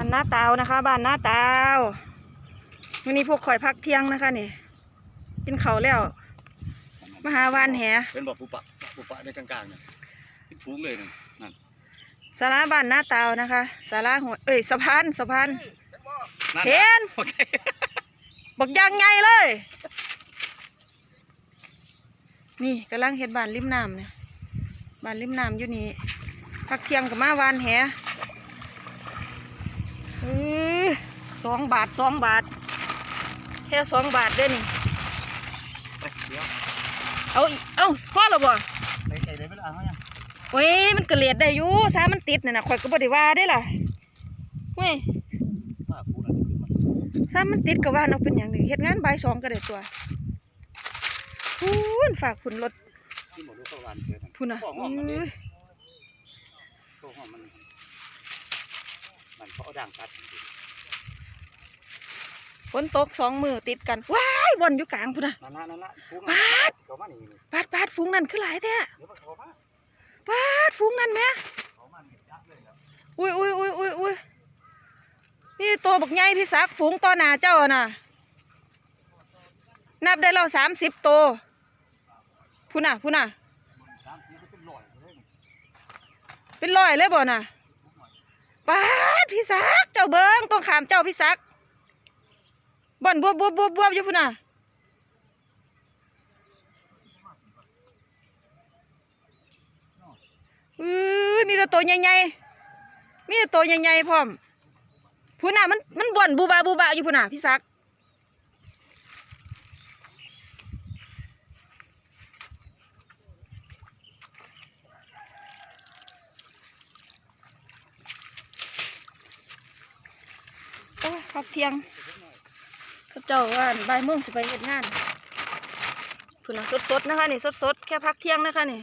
บ้านหน้าเตานะคะ บ้านหน้าเตาวันนี้พวกข่อยพักเที่ยงนะคะนี่กินเขาวแล้วมาหาวานแหเป็นบอกปูปะปูปะในกลางๆเนี่ยเป็นฟูงเลยนี่นั่นสาราบ้านหน้าเตานะคะสาราหัวเอ้ยสะพานสะพานนั่นเห็นโอเคบักยางไงเลย นี่กำลังเฮ็ดบ้านริมน้ำเนี่ยบ้านริมน้ำอยู่นี่พักเที่ยงกับมาวานแหเออส องบาทสองบาท แค่สองบาทเด้อนี่ไปเดี๋ยวเอาอีกเอ้าพ่อหรอบ่ในใจเลยไม่ได้เขายังเว้ยมันกระเลียดได้อยู่สามันติดนี่นะข่อยก็บ่ได้ว่าได้ล่ะเว้ยป้าปูนั่นขึ้นมาสามันติดก็ว่าเอาเป็นอย่างหนึ่งเฮ็ดงานบ่ายสองก็ได้ตัวพูนฝากคุณรถที่หมดลูกเข้าร้านเจอกันพูนอะบอกห้องมันดิเอ้ยเข้าห้องมันมันเขาเอาด่างตัด ฝนตกสองมือติดกันว้ายบอนอยู่กลางพุ่นอะนั่นละนั่นละฟูงปาดเขามานี่นี่ปาดปาดฝูงนั่นคือหลายแท้เดี๋ยวมันเขามาปาดฝูงนั่นแหม่เขามานี่ยับเลยครับอุ้ยอุ้ยอุ้ยอุ้ยอุ้ยนี่ตัวบักใหญ่พี่ซักฝูงต่อหน้าเจ้าอะน่ะ นับได้แล้วสามสิบตัวพุ่นน่ะพุ่นน่ะสามสีมันเป็นลอยเลยนี่เป็นร้อยเลยบ่น่ะปาดพี่ซักเจ้าเบิ้งต้องขามเจ้าพี่ซัก บ่อนบวบบวบบวบบวบอยู่พุ่นน่ะอือมีแต่ตัวใหญ่ๆมีแต่ตัวใหญ่ๆพร้อมพุ่นน่ะมันมันบ่อนบูบาบูบาอยู่พุ่นน่ะพี่ซักโอ้พักเที่ยง เขาเจ้าว่าบ่ายโมงสิไปเห็ดงานผุนนะสดๆนะคะนี่สดๆแค่พักเที่ยงนะคะนี่